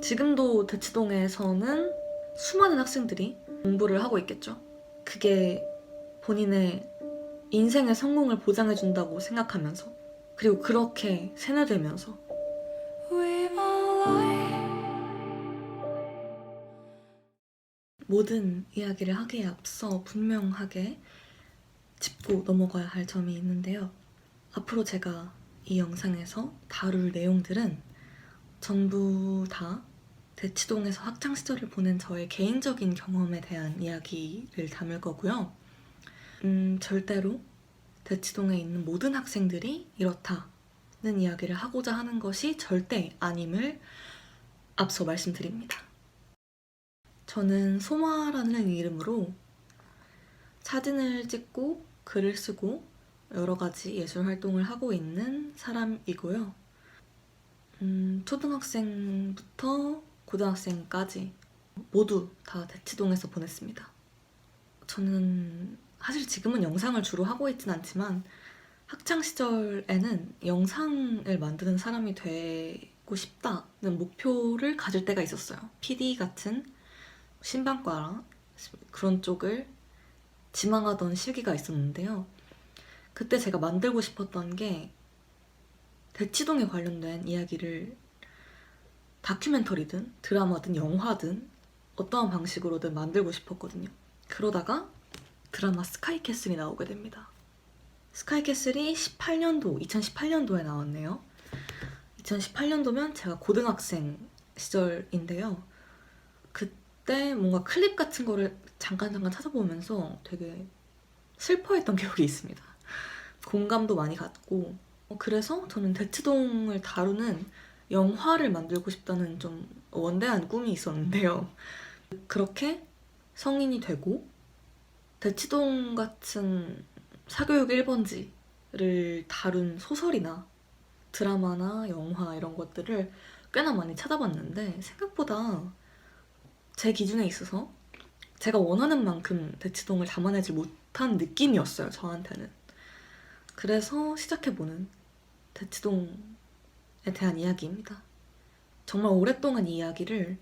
지금도 대치동에서는 수많은 학생들이 공부를 하고 있겠죠. 그게 본인의 인생의 성공을 보장해준다고 생각하면서 그리고 그렇게 세뇌되면서 모든 이야기를 하기에 앞서 분명하게 짚고 넘어가야 할 점이 있는데요. 앞으로 제가 이 영상에서 다룰 내용들은 전부 다 대치동에서 학창 시절을 보낸 저의 개인적인 경험에 대한 이야기를 담을 거고요. 음, 절대로 대치동에 있는 모든 학생들이 이렇다는 이야기를 하고자 하는 것이 절대 아님을 앞서 말씀드립니다. 저는 소마라는 이름으로 사진을 찍고 글을 쓰고 여러 가지 예술 활동을 하고 있는 사람이고요. 음, 초등학생부터 고등학생까지 모두 다 대치동에서 보냈습니다. 저는 사실 지금은 영상을 주로 하고 있진 않지만 학창 시절에는 영상을 만드는 사람이 되고 싶다는 목표를 가질 때가 있었어요. PD 같은 신방과랑 그런 쪽을 지망하던 시기가 있었는데요. 그때 제가 만들고 싶었던 게 대치동에 관련된 이야기를 다큐멘터리든 드라마든 영화든 어떠한 방식으로든 만들고 싶었거든요. 그러다가 드라마 스카이캐슬이 나오게 됩니다. 스카이캐슬이 18년도, 2018년도에 나왔네요. 2018년도면 제가 고등학생 시절인데요. 그때 뭔가 클립 같은 거를 잠깐 잠깐 찾아보면서 되게 슬퍼했던 기억이 있습니다. 공감도 많이 갖고 어, 그래서 저는 대치동을 다루는 영화를 만들고 싶다는 좀 원대한 꿈이 있었는데요. 그렇게 성인이 되고 대치동 같은 사교육 1번지를 다룬 소설이나 드라마나 영화 이런 것들을 꽤나 많이 찾아봤는데 생각보다 제 기준에 있어서 제가 원하는 만큼 대치동을 담아내지 못한 느낌이었어요, 저한테는. 그래서 시작해보는 대치동에 대한 이야기입니다. 정말 오랫동안 이 이야기를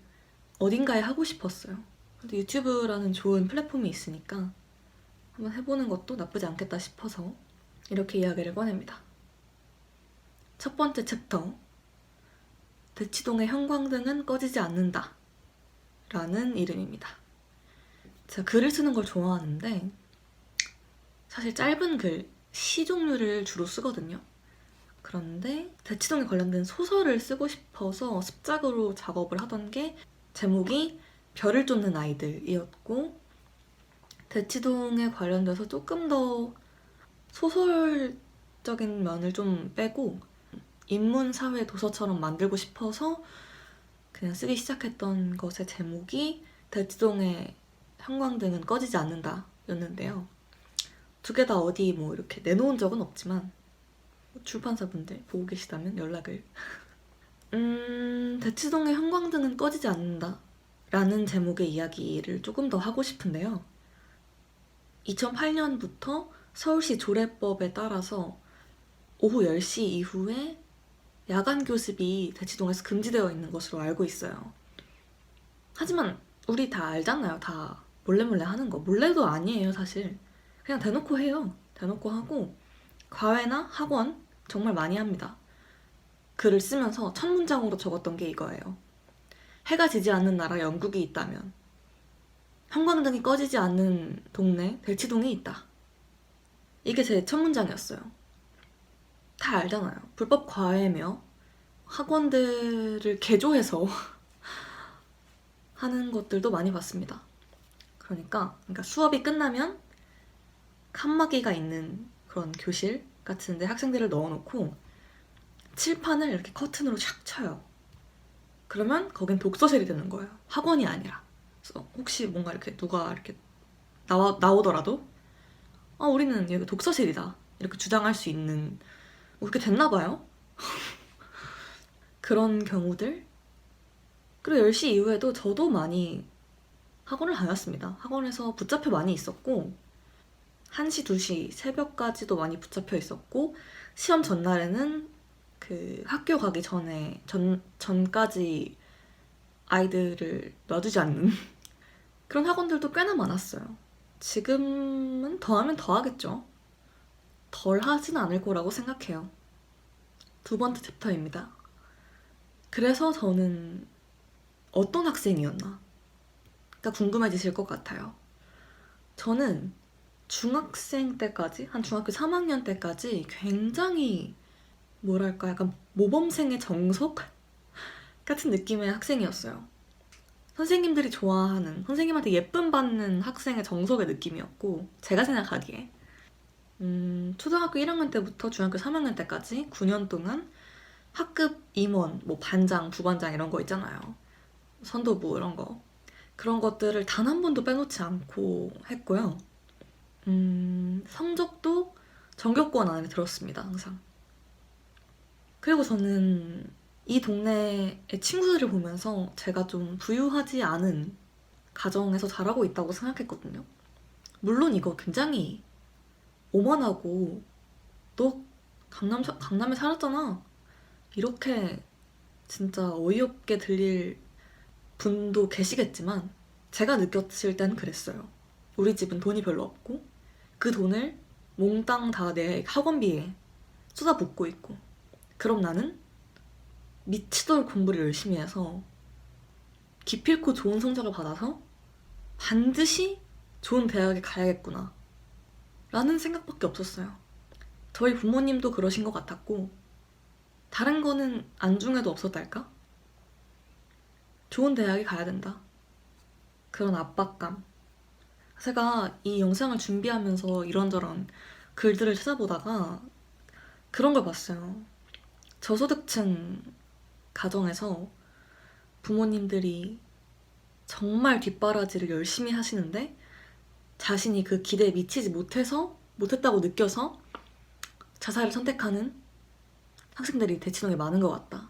어딘가에 하고 싶었어요. 근데 유튜브라는 좋은 플랫폼이 있으니까 한번 해보는 것도 나쁘지 않겠다 싶어서 이렇게 이야기를 꺼냅니다. 첫 번째 챕터. 대치동의 형광등은 꺼지지 않는다. 라는 이름입니다. 제가 글을 쓰는 걸 좋아하는데 사실 짧은 글, 시 종류를 주로 쓰거든요. 그런데 대치동에 관련된 소설을 쓰고 싶어서 습작으로 작업을 하던 게 제목이 별을 쫓는 아이들이었고 대치동에 관련돼서 조금 더 소설적인 면을 좀 빼고 인문 사회 도서처럼 만들고 싶어서 그냥 쓰기 시작했던 것의 제목이 대치동의 형광등은 꺼지지 않는다 였는데요. 두 개 다 어디 뭐 이렇게 내놓은 적은 없지만 출판사분들 보고 계시다면 연락을. 음, 대치동의 형광등은 꺼지지 않는다 라는 제목의 이야기를 조금 더 하고 싶은데요. 2008년부터 서울시 조례법에 따라서 오후 10시 이후에 야간 교습이 대치동에서 금지되어 있는 것으로 알고 있어요. 하지만 우리 다 알잖아요. 다 몰래 몰래 하는 거. 몰래도 아니에요, 사실. 그냥 대놓고 해요. 대놓고 하고 과외나 학원 정말 많이 합니다. 글을 쓰면서 첫 문장으로 적었던 게 이거예요. 해가 지지 않는 나라 영국이 있다면 형광등이 꺼지지 않는 동네 대치동이 있다. 이게 제 첫 문장이었어요. 다 알잖아요. 불법 과외며 학원들을 개조해서 하는 것들도 많이 봤습니다. 그러니까, 그러니까 수업이 끝나면 칸막이가 있는 그런 교실 같은데 학생들을 넣어놓고 칠판을 이렇게 커튼으로 샥 쳐요. 그러면 거긴 독서실이 되는 거예요. 학원이 아니라. 그래서 혹시 뭔가 이렇게 누가 이렇게 나와, 나오더라도 아, 우리는 여기 독서실이다. 이렇게 주장할 수 있는 뭐 그렇게 됐나 봐요. 그런 경우들. 그리고 10시 이후에도 저도 많이 학원을 다녔습니다. 학원에서 붙잡혀 많이 있었고 1시, 2시, 새벽까지도 많이 붙잡혀 있었고 시험 전날에는 그 학교 가기 전에 전 전까지 아이들을 놔두지 않는 그런 학원들도 꽤나 많았어요. 지금은 더하면 더하겠죠. 덜 하진 않을 거라고 생각해요. 두 번째 챕터입니다. 그래서 저는 어떤 학생이었나? 가 궁금해지실 것 같아요. 저는 중학생 때까지, 한 중학교 3학년 때까지 굉장히 뭐랄까 약간 모범생의 정석 같은 느낌의 학생이었어요. 선생님들이 좋아하는, 선생님한테 예쁨 받는 학생의 정석의 느낌이었고, 제가 생각하기에. 음, 초등학교 1학년 때부터 중학교 3학년 때까지 9년 동안 학급 임원, 뭐 반장, 부반장 이런 거 있잖아요. 선도부 이런 거. 그런 것들을 단 한 번도 빼놓지 않고 했고요. 음, 성적도 전교권 안에 들었습니다, 항상. 그리고 저는 이 동네의 친구들을 보면서 제가 좀 부유하지 않은 가정에서 자라고 있다고 생각했거든요. 물론 이거 굉장히 오만하고 너 강남, 사- 강남에 살았잖아. 이렇게 진짜 어이없게 들릴 분도 계시겠지만 제가 느꼈을 땐 그랬어요. 우리 집은 돈이 별로 없고 그 돈을 몽땅 다 내 학원비에 쏟아붓고 있고 그럼 나는 미치도록 공부를 열심히 해서 기필코 좋은 성적을 받아서 반드시 좋은 대학에 가야겠구나 라는 생각밖에 없었어요. 저희 부모님도 그러신 것 같았고 다른 거는 안중에도 없었달까? 좋은 대학에 가야 된다. 그런 압박감. 제가 이 영상을 준비하면서 이런저런 글들을 찾아보다가 그런 걸 봤어요. 저소득층 가정에서 부모님들이 정말 뒷바라지를 열심히 하시는데 자신이 그 기대에 미치지 못해서 못했다고 느껴서 자살을 선택하는 학생들이 대치동에 많은 것 같다.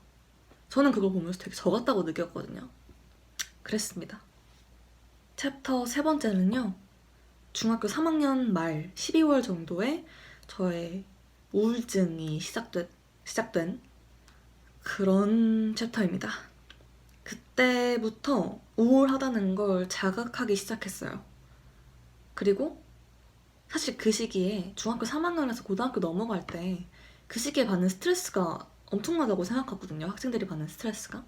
저는 그걸 보면서 되게 저 같다고 느꼈거든요. 그랬습니다. 챕터 세 번째는요. 중학교 3학년 말 12월 정도에 저의 우울증이 시작된, 시작된 그런 챕터입니다. 그때부터 우울하다는 걸 자각하기 시작했어요. 그리고 사실 그 시기에 중학교 3학년에서 고등학교 넘어갈 때 그 시기에 받는 스트레스가 엄청나다고 생각하거든요. 학생들이 받는 스트레스가.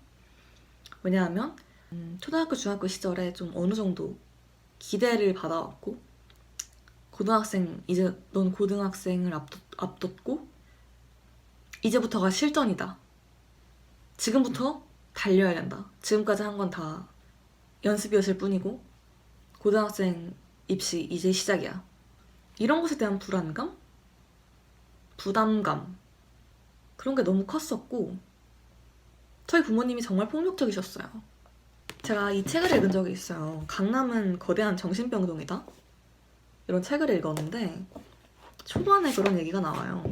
왜냐하면 음, 초등학교, 중학교 시절에 좀 어느 정도 기대를 받아왔고 고등학생 이제 넌 고등학생을 앞뒀, 앞뒀고 이제부터가 실전이다. 지금부터 달려야 된다. 지금까지 한 건 다 연습이었을 뿐이고 고등학생 입시 이제 시작이야. 이런 것에 대한 불안감? 부담감 그런 게 너무 컸었고 저희 부모님이 정말 폭력적이셨어요. 제가 이 책을 읽은 적이 있어요. 강남은 거대한 정신병동이다. 이런 책을 읽었는데 초반에 그런 얘기가 나와요.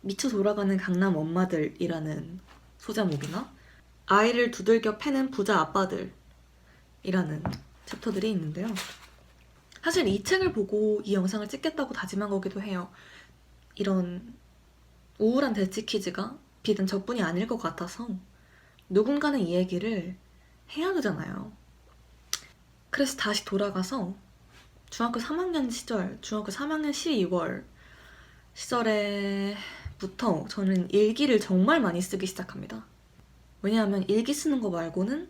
미쳐 돌아가는 강남 엄마들이라는 소제목이나 아이를 두들겨 패는 부자 아빠들이라는 챕터들이 있는데요. 사실 이 책을 보고 이 영상을 찍겠다고 다짐한 거기도 해요. 이런 우울한 대치 퀴즈가 비단 저뿐이 아닐 것 같아서 누군가는 이 얘기를 해야 되잖아요. 그래서 다시 돌아가서 중학교 3학년 시절, 중학교 3학년 12월 시절에부터 저는 일기를 정말 많이 쓰기 시작합니다. 왜냐하면 일기 쓰는 거 말고는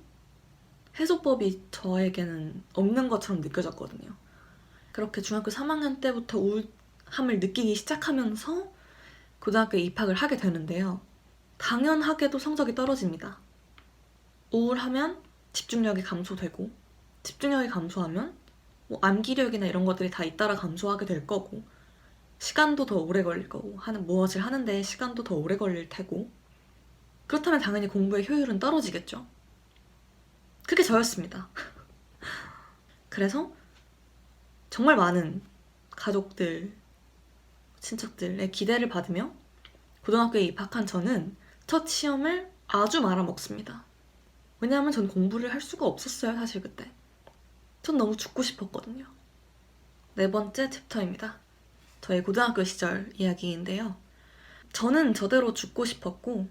해소법이 저에게는 없는 것처럼 느껴졌거든요. 그렇게 중학교 3학년 때부터 우울함을 느끼기 시작하면서 고등학교에 입학을 하게 되는데요. 당연하게도 성적이 떨어집니다. 우울하면 집중력이 감소되고, 집중력이 감소하면 뭐 암기력이나 이런 것들이 다 잇따라 감소하게 될 거고, 시간도 더 오래 걸릴 거고, 하는 무엇을 하는데 시간도 더 오래 걸릴 테고, 그렇다면 당연히 공부의 효율은 떨어지겠죠. 그게 저였습니다. 그래서 정말 많은 가족들, 친척들의 기대를 받으며 고등학교에 입학한 저는 첫 시험을 아주 말아먹습니다. 왜냐하면 전 공부를 할 수가 없었어요, 사실 그때. 전 너무 죽고 싶었거든요. 네 번째 챕터입니다. 저의 고등학교 시절 이야기인데요. 저는 저대로 죽고 싶었고,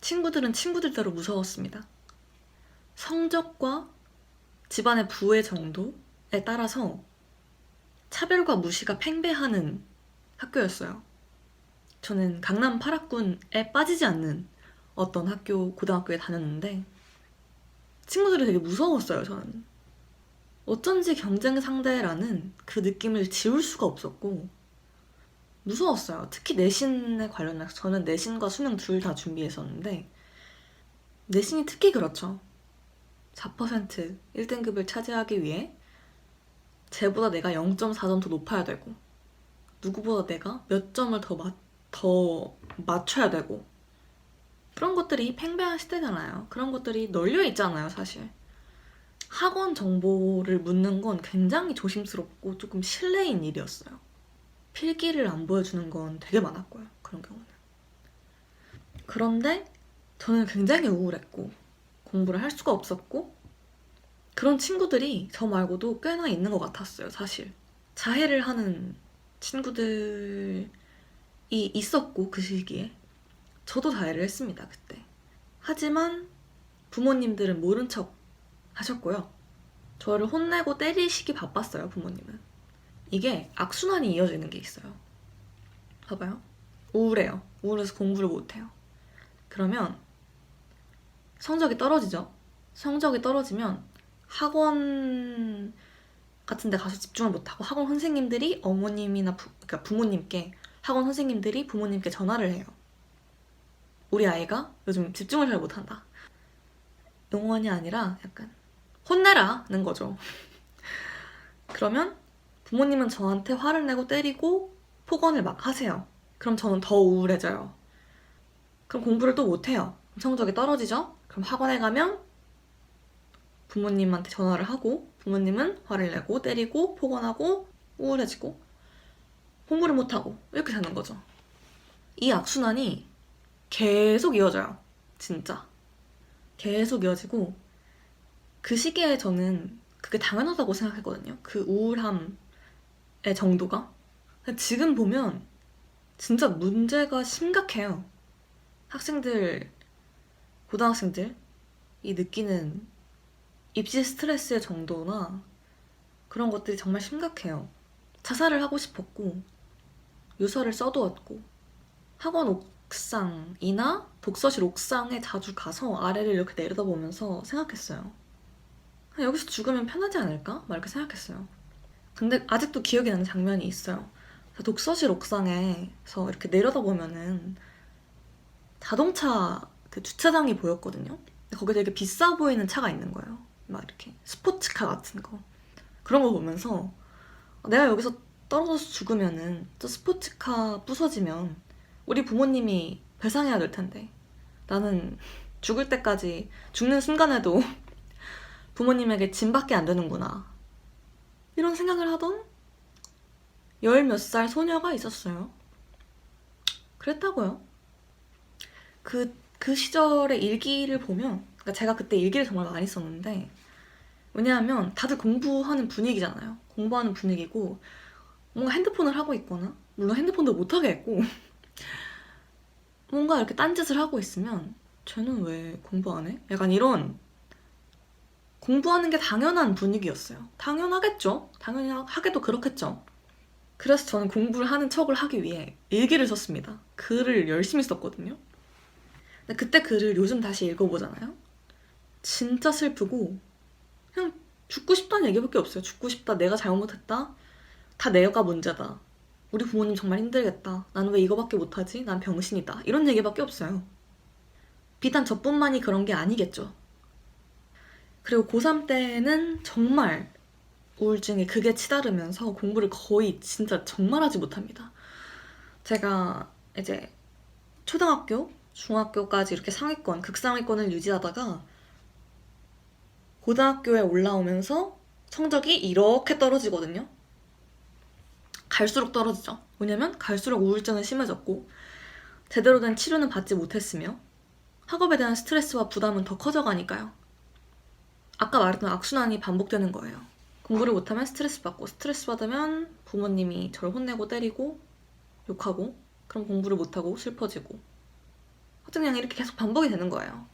친구들은 친구들대로 무서웠습니다. 성적과 집안의 부의 정도에 따라서 차별과 무시가 팽배하는 학교였어요. 저는 강남 8학군에 빠지지 않는 어떤 학교, 고등학교에 다녔는데 친구들이 되게 무서웠어요, 저는. 어쩐지 경쟁 상대라는 그 느낌을 지울 수가 없었고 무서웠어요. 특히 내신에 관련해서 저는 내신과 수능 둘 다 준비했었는데 내신이 특히 그렇죠. 4% 1등급을 차지하기 위해 쟤보다 내가 0.4점 더 높아야 되고 누구보다 내가 몇 점을 더, 맞, 더 맞춰야 되고 그런 것들이 팽배한 시대잖아요. 그런 것들이 널려 있잖아요, 사실. 학원 정보를 묻는 건 굉장히 조심스럽고 조금 실례인 일이었어요. 필기를 안 보여주는 건 되게 많았고요. 그런 경우는. 그런데 저는 굉장히 우울했고 공부를 할 수가 없었고 그런 친구들이 저 말고도 꽤나 있는 것 같았어요. 사실 자해를 하는 친구들이 있었고 그 시기에 저도 자해를 했습니다. 그때. 하지만 부모님들은 모른 척 하셨고요. 저를 혼내고 때리시기 바빴어요, 부모님은. 이게 악순환이 이어지는 게 있어요. 봐봐요. 우울해요. 우울해서 공부를 못해요. 그러면 성적이 떨어지죠. 성적이 떨어지면 학원 같은 데 가서 집중을 못하고 학원 선생님들이 어머님이나 부, 그러니까 부모님께 학원 선생님들이 부모님께 전화를 해요. 우리 아이가 요즘 집중을 잘 못한다. 용원이 아니라 약간 혼내라는 거죠. 그러면 부모님은 저한테 화를 내고 때리고 폭언을 막 하세요. 그럼 저는 더 우울해져요. 그럼 공부를 또 못해요. 성적이 떨어지죠? 그럼 학원에 가면 부모님한테 전화를 하고 부모님은 화를 내고 때리고 폭언하고 우울해지고 공부를 못하고 이렇게 되는 거죠. 이 악순환이 계속 이어져요. 진짜. 계속 이어지고 그 시기에 저는 그게 당연하다고 생각했거든요. 그 우울함의 정도가. 지금 보면 진짜 문제가 심각해요. 학생들, 고등학생들이 느끼는 입시 스트레스의 정도나 그런 것들이 정말 심각해요. 자살을 하고 싶었고, 유서를 써두었고, 학원 옥상이나 독서실 옥상에 자주 가서 아래를 이렇게 내려다보면서 생각했어요. 아, 여기서 죽으면 편하지 않을까? 막 이렇게 생각했어요. 근데 아직도 기억이 나는 장면이 있어요. 독서실 옥상에서 이렇게 내려다보면은 자동차 그 주차장이 보였거든요. 거기 되게 비싸 보이는 차가 있는 거예요. 막 이렇게 스포츠카 같은 거. 그런 거 보면서 내가 여기서 떨어져서 죽으면은 저 스포츠카 부서지면 우리 부모님이 배상해야 될 텐데 나는 죽을 때까지 죽는 순간에도 부모님에게 짐밖에 안 되는구나. 이런 생각을 하던 열 몇 살 소녀가 있었어요. 그랬다고요. 그, 그 시절의 일기를 보면, 그러니까 제가 그때 일기를 정말 많이 썼는데, 왜냐하면 다들 공부하는 분위기잖아요. 공부하는 분위기고, 뭔가 핸드폰을 하고 있거나, 물론 핸드폰도 못하게 했고, 뭔가 이렇게 딴짓을 하고 있으면, 쟤는 왜 공부 안 해? 약간 이런 공부하는 게 당연한 분위기였어요. 당연하겠죠. 당연히 하게도 그렇겠죠. 그래서 저는 공부를 하는 척을 하기 위해 일기를 썼습니다. 글을 열심히 썼거든요. 근데 그때 글을 요즘 다시 읽어보잖아요. 진짜 슬프고 그냥 죽고 싶다는 얘기밖에 없어요. 죽고 싶다. 내가 잘못했다. 다 내가 문제다. 우리 부모님 정말 힘들겠다. 나는 왜 이거밖에 못하지? 난 병신이다. 이런 얘기밖에 없어요. 비단 저뿐만이 그런 게 아니겠죠. 그리고 고3 때는 정말 우울증이 극에 치달으면서 공부를 거의 진짜 정말 하지 못합니다. 제가 이제 초등학교, 중학교까지 이렇게 상위권, 극상위권을 유지하다가 고등학교에 올라오면서 성적이 이렇게 떨어지거든요. 갈수록 떨어지죠. 왜냐면 갈수록 우울증은 심해졌고 제대로 된 치료는 받지 못했으며 학업에 대한 스트레스와 부담은 더 커져가니까요. 아까 말했던 악순환이 반복되는 거예요. 공부를 못하면 스트레스 받고 스트레스 받으면 부모님이 저를 혼내고 때리고 욕하고 그럼 공부를 못하고 슬퍼지고 그냥 이렇게 계속 반복이 되는 거예요.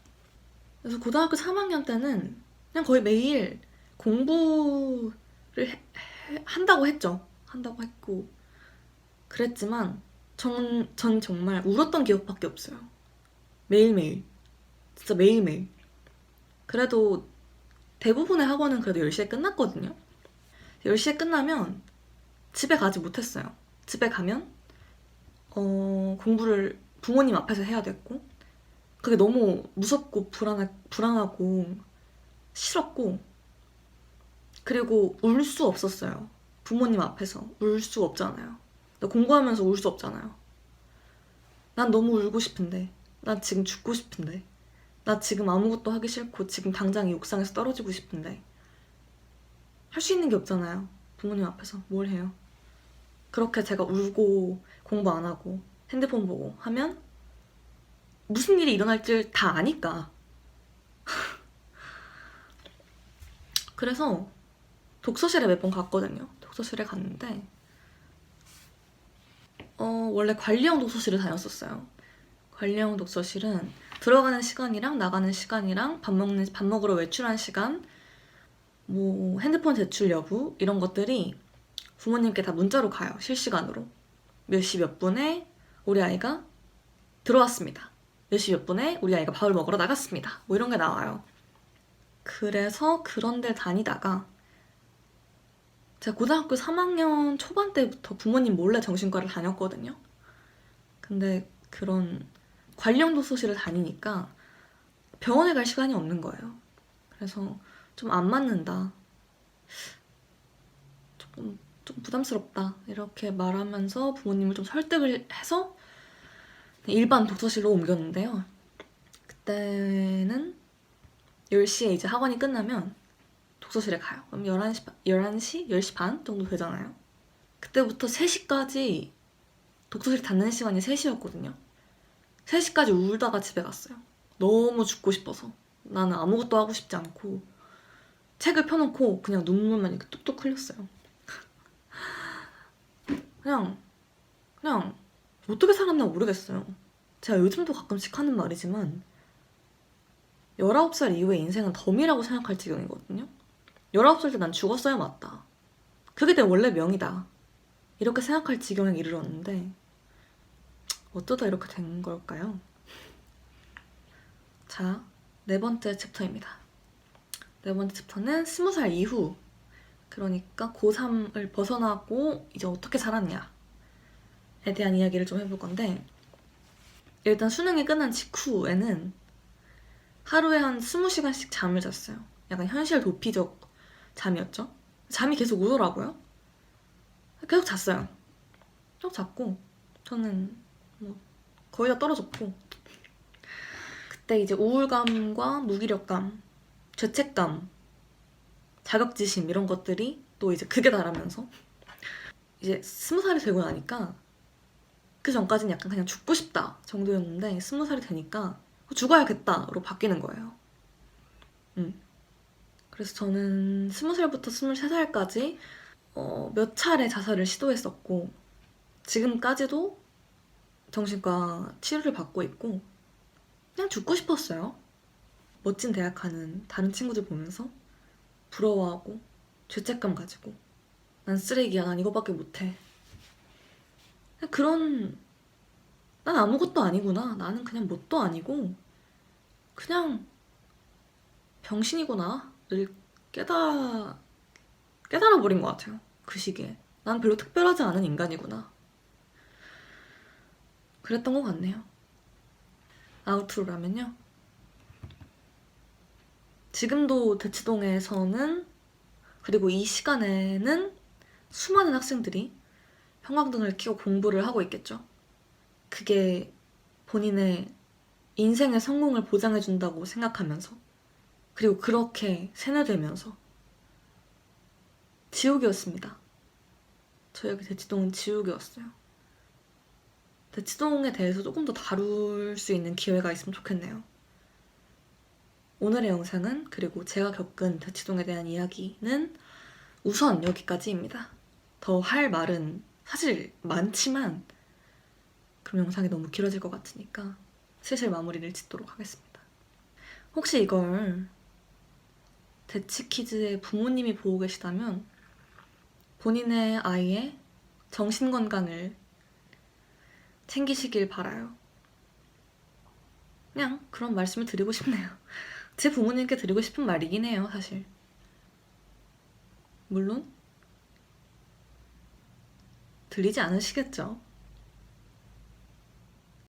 그래서 고등학교 3학년 때는 그냥 거의 매일 공부를 해- 해- 한다고 했죠. 한다고 했고 그랬지만 전, 전 정말 울었던 기억밖에 없어요. 매일매일. 진짜 매일매일. 그래도 대부분의 학원은 그래도 10시에 끝났거든요. 10시에 끝나면 집에 가지 못했어요. 집에 가면 어, 공부를 부모님 앞에서 해야 됐고 그게 너무 무섭고 불안하, 불안하고 싫었고 그리고 울 수 없었어요. 부모님 앞에서 울 수 없잖아요. 나 공부하면서 울 수 없잖아요. 난 너무 울고 싶은데 난 지금 죽고 싶은데 나 지금 아무것도 하기 싫고 지금 당장 이 옥상에서 떨어지고 싶은데 할 수 있는 게 없잖아요. 부모님 앞에서 뭘 해요? 그렇게 제가 울고 공부 안 하고 핸드폰 보고 하면 무슨 일이 일어날 줄 다 아니까. 그래서 독서실에 몇 번 갔거든요. 독서실에 갔는데 어, 원래 관리형 독서실을 다녔었어요. 관리형 독서실은 들어가는 시간이랑 나가는 시간이랑 밥 먹는 밥 먹으러 외출한 시간, 뭐 핸드폰 제출 여부 이런 것들이 부모님께 다 문자로 가요. 실시간으로. 몇 시 몇 분에 우리 아이가 들어왔습니다. 몇 시 몇 분에 우리 아이가 밥을 먹으러 나갔습니다. 뭐 이런 게 나와요. 그래서 그런 데 다니다가 제가 고등학교 3학년 초반 때부터 부모님 몰래 정신과를 다녔거든요. 근데 그런 관령 독서실을 다니니까 병원에 갈 시간이 없는 거예요. 그래서 좀 안 맞는다. 조금 좀 부담스럽다. 이렇게 말하면서 부모님을 좀 설득을 해서 일반 독서실로 옮겼는데요. 그때는 10시에 이제 학원이 끝나면 독서실에 가요. 그럼 11시, 반- 11시? 10시 반 정도 되잖아요. 그때부터 3시까지 독서실 닫는 시간이 3시였거든요. 3시까지 울다가 집에 갔어요. 너무 죽고 싶어서. 나는 아무것도 하고 싶지 않고 책을 펴놓고 그냥 눈물만 이렇게 뚝뚝 흘렸어요. 그냥 그냥 어떻게 살았나 모르겠어요. 제가 요즘도 가끔씩 하는 말이지만 19살 이후의 인생은 덤이라고 생각할 지경이거든요. 19살 때 난 죽었어야 맞다. 그게 내 원래 명이다. 이렇게 생각할 지경에 이르렀는데 어쩌다 이렇게 된 걸까요? 자, 네 번째 챕터입니다. 네 번째 챕터는 스무 살 이후 그러니까 고3을 벗어나고 이제 어떻게 살았냐에 대한 이야기를 좀 해볼 건데 일단 수능이 끝난 직후에는 하루에 한 20시간씩 잠을 잤어요. 약간 현실 도피적 잠이었죠. 잠이 계속 오더라고요. 계속 잤어요. 계속 잤고 저는 뭐 거의 다 떨어졌고 그때 이제 우울감과 무기력감, 죄책감, 자격지심 이런 것들이 또 이제 극에 달하면서 이제 스무 살이 되고 나니까 그 전까지는 약간 그냥 죽고 싶다 정도였는데 스무 살이 되니까 죽어야겠다로 바뀌는 거예요. 음. 그래서 저는 스무 살부터 스물세 살까지 어, 몇 차례 자살을 시도했었고 지금까지도 정신과 치료를 받고 있고 그냥 죽고 싶었어요. 멋진 대학 가는 다른 친구들 보면서 부러워하고 죄책감 가지고 난 쓰레기야 난 이거밖에 못해. 그냥 그런 난 아무것도 아니구나. 나는 그냥 뭣도 아니고 그냥 병신이구나를 깨달 깨달아 버린 것 같아요. 그 시기에. 난 별로 특별하지 않은 인간이구나. 그랬던 것 같네요. 아우트로라면요? 지금도 대치동에서는 그리고 이 시간에는 수많은 학생들이 형광등을 켜고 공부를 하고 있겠죠. 그게 본인의 인생의 성공을 보장해준다고 생각하면서 그리고 그렇게 세뇌되면서 지옥이었습니다. 저희 여기 대치동은 지옥이었어요. 대치동에 대해서 조금 더 다룰 수 있는 기회가 있으면 좋겠네요. 오늘의 영상은 그리고 제가 겪은 대치동에 대한 이야기는 우선 여기까지입니다. 더 할 말은 사실 많지만 그럼 영상이 너무 길어질 것 같으니까 슬슬 마무리를 짓도록 하겠습니다. 혹시 이걸 대치키즈의 부모님이 보고 계시다면 본인의 아이의 정신 건강을 챙기시길 바라요. 그냥 그런 말씀을 드리고 싶네요. 제 부모님께 드리고 싶은 말이긴 해요, 사실. 물론 들리지 않으시겠죠.